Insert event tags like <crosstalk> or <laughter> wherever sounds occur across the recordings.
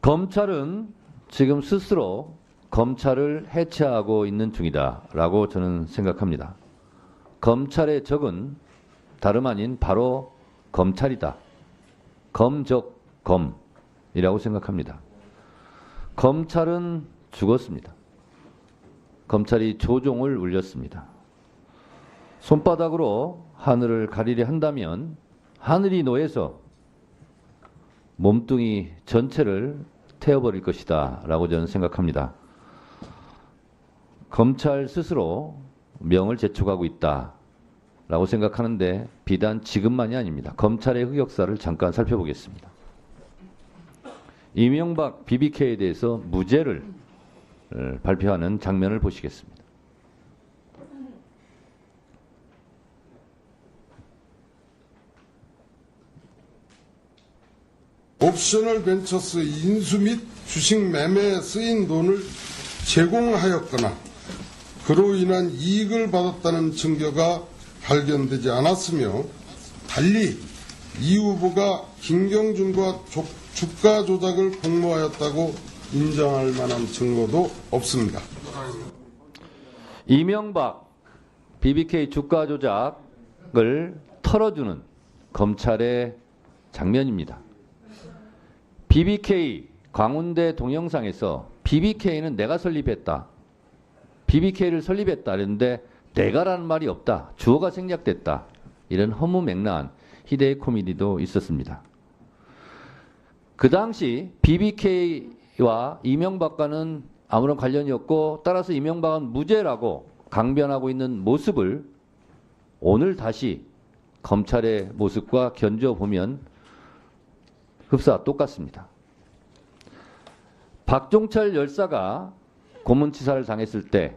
검찰은 지금 스스로 검찰을 해체하고 있는 중이다라고 저는 생각합니다. 검찰의 적은 다름 아닌 바로 검찰이다. 검적 검이라고 생각합니다. 검찰은 죽었습니다. 검찰이 조종을 울렸습니다. 손바닥으로 하늘을 가리려 한다면 하늘이 놓여서 몸뚱이 전체를 태워버릴 것이다 라고 저는 생각합니다. 검찰 스스로 명을 재촉하고 있다 라고 생각하는데 비단 지금만이 아닙니다. 검찰의 흑역사를 잠깐 살펴보겠습니다. 이명박 BBK에 대해서 무죄를 어, 발표하는 장면을 보시겠습니다. 옵셔널 벤처스 인수 및 주식 매매에 쓰인 돈을 제공하였거나 그로 인한 이익을 받았다는 증거가 발견되지 않았으며 달리 이 후보가 김경준과 조- 주가 조작을 공모하였다고 인정할 만한 증거도 없습니다. 이명박 BBK 주가 조작을 털어주는 검찰의 장면입니다. BBK 광운대 동영상에서 BBK는 내가 설립했다. BBK를 설립했다. 그랬는데 내가라는 말이 없다. 주어가 생략됐다. 이런 허무맹랑한 희대의 코미디도 있었습니다. 그 당시 BBK와 이명박과는 아무런 관련이 없고 따라서 이명박은 무죄라고 강변하고 있는 모습을 오늘 다시 검찰의 모습과 견져 보면 흡사 똑같습니다. 박종철 열사가 고문치사를 당했을 때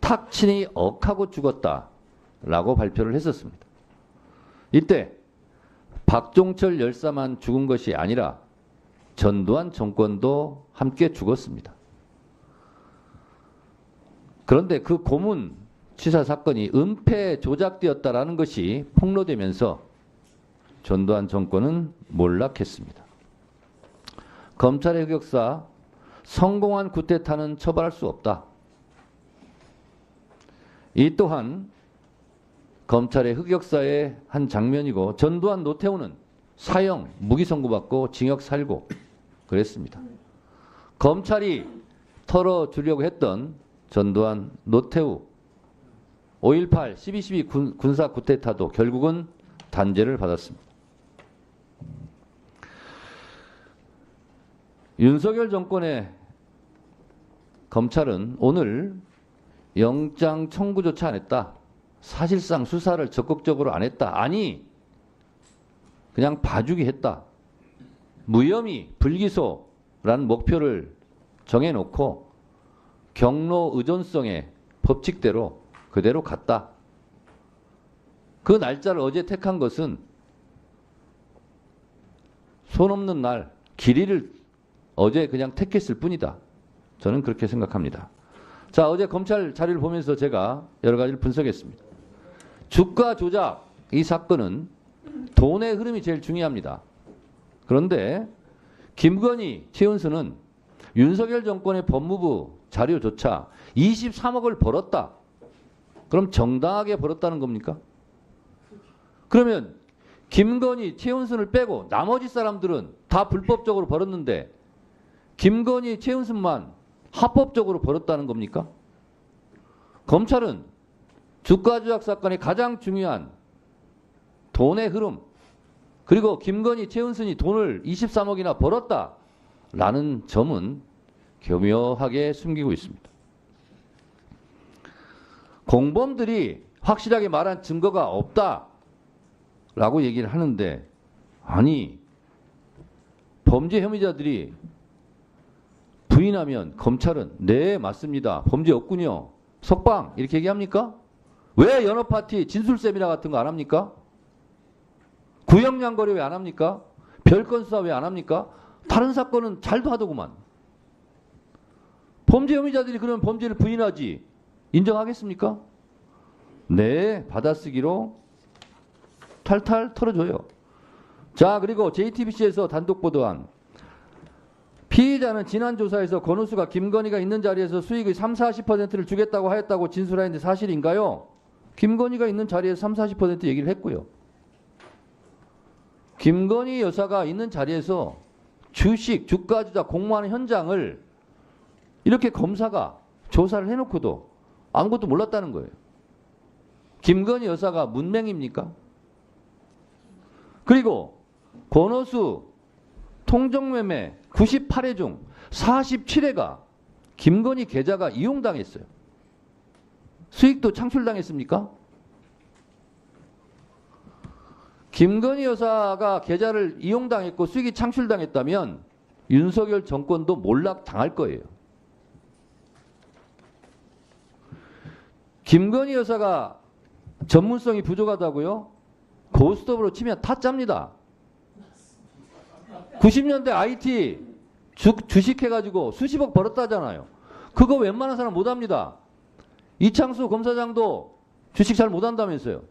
탁친이 억하고 죽었다라고 발표를 했었습니다. 이때 박종철 열사만 죽은 것이 아니라 전두환 정권도 함께 죽었습니다. 그런데 그 고문 치사 사건이 은폐 조작되었다라는 것이 폭로되면서 전두환 정권은 몰락했습니다. 검찰의 흑역사 성공한 구테타는 처벌할 수 없다. 이 또한 검찰의 흑역사의 한 장면이고 전두환 노태우는 사형 무기 선고받고 징역 살고 그랬습니다. 검찰이 털어주려고 했던 전두환 노태우 5.18 12.12 군, 군사 구테타도 결국은 단죄를 받았습니다. 윤석열 정권의 검찰은 오늘 영장 청구조차 안 했다. 사실상 수사를 적극적으로 안 했다. 아니, 그냥 봐주기 했다. 무혐의, 불기소라는 목표를 정해놓고 경로 의존성의 법칙대로 그대로 갔다. 그 날짜를 어제 택한 것은 손 없는 날, 길이를 어제 그냥 택했을 뿐이다. 저는 그렇게 생각합니다. 자, 어제 검찰 자료를 보면서 제가 여러 가지를 분석했습니다. 주가 조작 이 사건은 돈의 흐름이 제일 중요합니다. 그런데 김건희, 최은수는 윤석열 정권의 법무부 자료조차 23억을 벌었다. 그럼 정당하게 벌었다는 겁니까? 그러면 김건희, 최은순을 빼고 나머지 사람들은 다 불법적으로 벌었는데 김건희, 최은순만 합법적으로 벌었다는 겁니까? 검찰은 주가 조작 사건의 가장 중요한 돈의 흐름 그리고 김건희, 최은순이 돈을 23억이나 벌었다라는 점은 교묘하게 숨기고 있습니다. 공범들이 확실하게 말한 증거가 없다라고 얘기를 하는데 아니 범죄 혐의자들이 부인하면 검찰은 네 맞습니다 범죄 없군요 석방 이렇게 얘기합니까? 왜 연어 파티 진술 세미나 같은 거 안 합니까? 구형량거래 왜안 합니까? 별건 수사 왜 안 합니까? 다른 사건은 잘도 하더구만. 범죄 혐의자들이 그러면 범죄를 부인하지 인정하겠습니까? 네, 받아쓰기로 탈탈 털어줘요. 자, 그리고 JTBC에서 단독 보도한 피의자는 지난 조사에서 권우수가 김건희가 있는 자리에서 수익의 3, 40%를 주겠다고 하였다고 진술하였는데 사실인가요? 김건희가 있는 자리에서 3, 40% 얘기를 했고요. 김건희 여사가 있는 자리에서 주식, 주가 조작 공모하는 현장을 이렇게 검사가 조사를 해놓고도 아무것도 몰랐다는 거예요. 김건희 여사가 문맹입니까? 그리고 권오수 통정매매 98회 중 47회가 김건희 계좌가 이용당했어요. 수익도 창출당했습니까? 김건희 여사가 계좌를 이용당했고 수익이 창출당했다면 윤석열 정권도 몰락당할 거예요. 김건희 여사가 전문성이 부족하다고요? 고스톱으로 치면 타짜입니다. 90년대 IT 주, 주식해가지고 수십억 벌었다잖아요. 그거 웬만한 사람 못합니다. 이창수 검사장도 주식 잘 못한다면서요.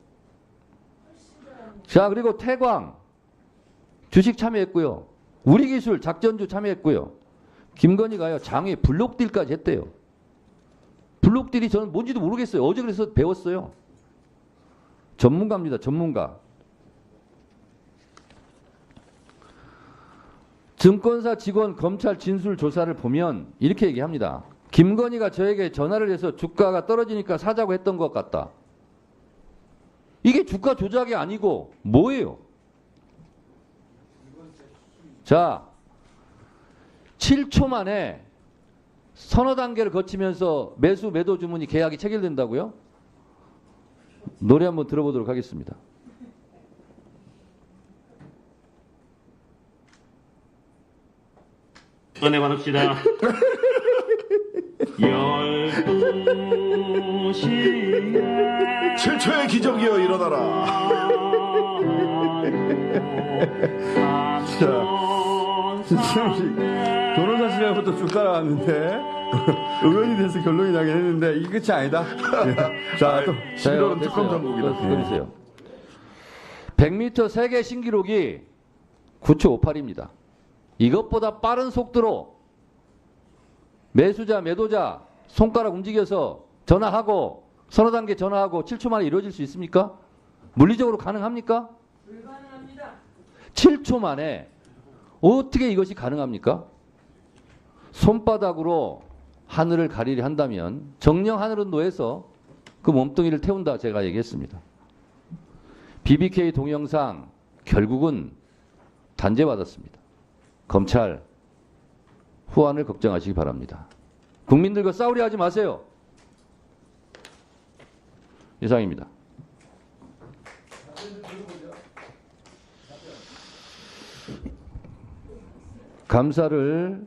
자 그리고 태광 주식 참여했고요. 우리기술 작전주 참여했고요. 김건희가요 장애 블록딜까지 했대요. 블록딜이 저는 뭔지도 모르겠어요. 어제 그래서 배웠어요. 전문가입니다. 전문가. 증권사 직원 검찰 진술 조사를 보면 이렇게 얘기합니다. 김건희가 저에게 전화를 해서 주가가 떨어지니까 사자고 했던 것 같다. 이게 주가 조작이 아니고 뭐예요? 자, 7초 만에 서너 단계를 거치면서 매수 매도 주문이 계약이 체결된다고요? 노래 한번 들어보도록 하겠습니다. 꺼내봐봅시다. <laughs> 열두 시에 7초의 기적이여 일어나라. 신철씨 변호사 시절부터 쭉 따라왔는데 <laughs> 의원이 돼서 결론이 나긴 했는데 이 끝이 아니다. 예. 자, 또 신도는 특검. 전국이다. 또 기다리세요. 100m 세계 신기록이 9초 58입니다. 이것보다 빠른 속도로 매수자, 매도자 손가락 움직여서 전화하고 서너 단계 전화하고 7초 만에 이루어질 수 있습니까? 물리적으로 가능합니까? 불가능합니다. 7초 만에 어떻게 이것이 가능합니까? 손바닥으로 하늘을 가리려 한다면 정령 하늘은 노에서 그 몸뚱이를 태운다 제가 얘기했습니다. BBK 동영상 결국은 단죄받았습니다. 검찰 후환을 걱정하시기 바랍니다. 국민들과 싸우려 하지 마세요. 이상입니다. 감사를